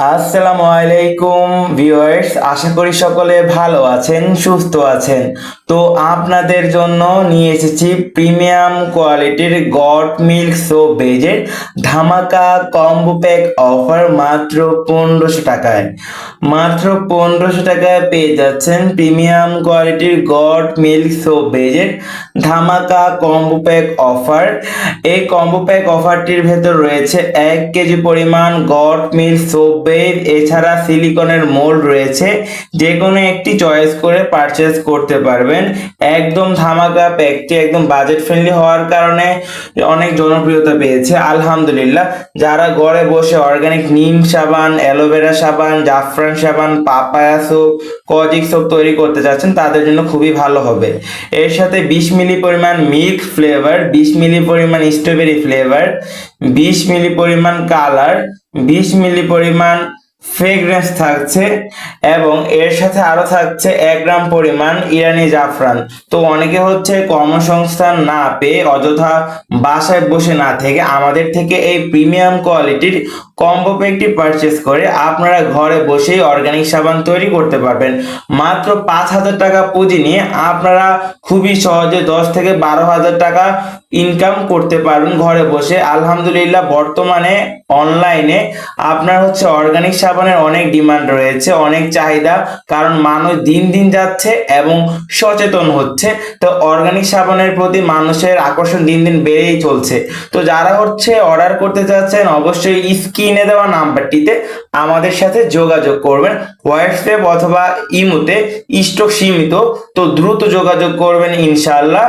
আসসালামু আলাইকুম ভিউয়ার্স আশা করি সকলে ভালো আছেন, সুস্থ আছেন। তো আপনাদের জন্য নিয়ে এসেছি প্রিমিয়াম কোয়ালিটির গট মিল্ক সো বেজের ধামাকা কম্বো প্যাক অফার মাত্র পনেরোশো টাকায়। মাত্র পনেরোশো টাকায় পেয়ে যাচ্ছেন প্রিমিয়াম কোয়ালিটির গট মিল্ক সো বেজের ধামাকা কম্বো প্যাক অফার। এই কম্বো প্যাক অফারটির ভেতর রয়েছে এক কেজি পরিমাণ গট মিল্ক সোপ বেদ এছাড়া সিলিকনের মোল্ড রয়েছে। যে কোনো একটি চয়েস করে পারচেস করতে পারবেন। একদম ধামাকা প্যাকটি একদম বাজেট ফ্রেন্ডলি হওয়ার কারণে অনেক জনপ্রিয়তা পেয়েছে। আলহামদুলিল্লাহ। যারা ঘরে বসে অর্গানিক নিম সাবান, অ্যালোভেরা সাবান, জাফরান সাবান পাপায়া সোপ কজিক সোপ তৈরি করতে চাচ্ছেন, তাদের জন্য খুবই ভালো হবে। এর সাথে বিশ মিলি পরিমাণ মিল্ক ফ্লেভার বিশ মিলি পরিমাণ স্ট্রবেরি ফ্লেভার বিশ মিলি পরিমাণ কালার বিশ মিলি পরিমাণ ফ্রেগরেন্স থাকছে এবং এর সাথে আরও থাকছে এক গ্রাম পরিমাণ ইরানি জাফরান। তো অনেকে হচ্ছে কর্মসংস্থান না পেয়ে অযথা বাসায় বসে না থেকে আমাদের থেকে এই প্রিমিয়াম কোয়ালিটির কম্বো পারচেস করে আপনারা ঘরে বসেই অর্গানিক সাবান তৈরি করতে পারবেন। মাত্র পাঁচ হাজার টাকা পুঁজি নিয়ে আপনারা খুবই সহজে দশ থেকে বারো হাজার টাকা ইনকাম করতে পারবেন ঘরে বসে। আলহামদুলিল্লাহ, বর্তমানে অনলাইনে আপনার হচ্ছে অর্গানিক সাবানের অনেক ডিমান্ড রয়েছে, অনেক চাহিদা, কারণ মানুষ দিন দিন যাচ্ছে এবং সচেতন হচ্ছে। তো অর্গানিক সাবানের প্রতি মানুষের আকর্ষণ দিন দিন বেড়েই চলছে। তো যারা হচ্ছে অর্ডার করতে চাচ্ছেন, অবশ্যই স্ক্রিনে দেওয়া নাম্বারটিতে আমাদের সাথে যোগাযোগ করবেন। হোয়াটসঅ্যাপ অথবা ইমোতে স্টক সীমিত, তো দ্রুত যোগাযোগ করবেন ইনশাআল্লাহ।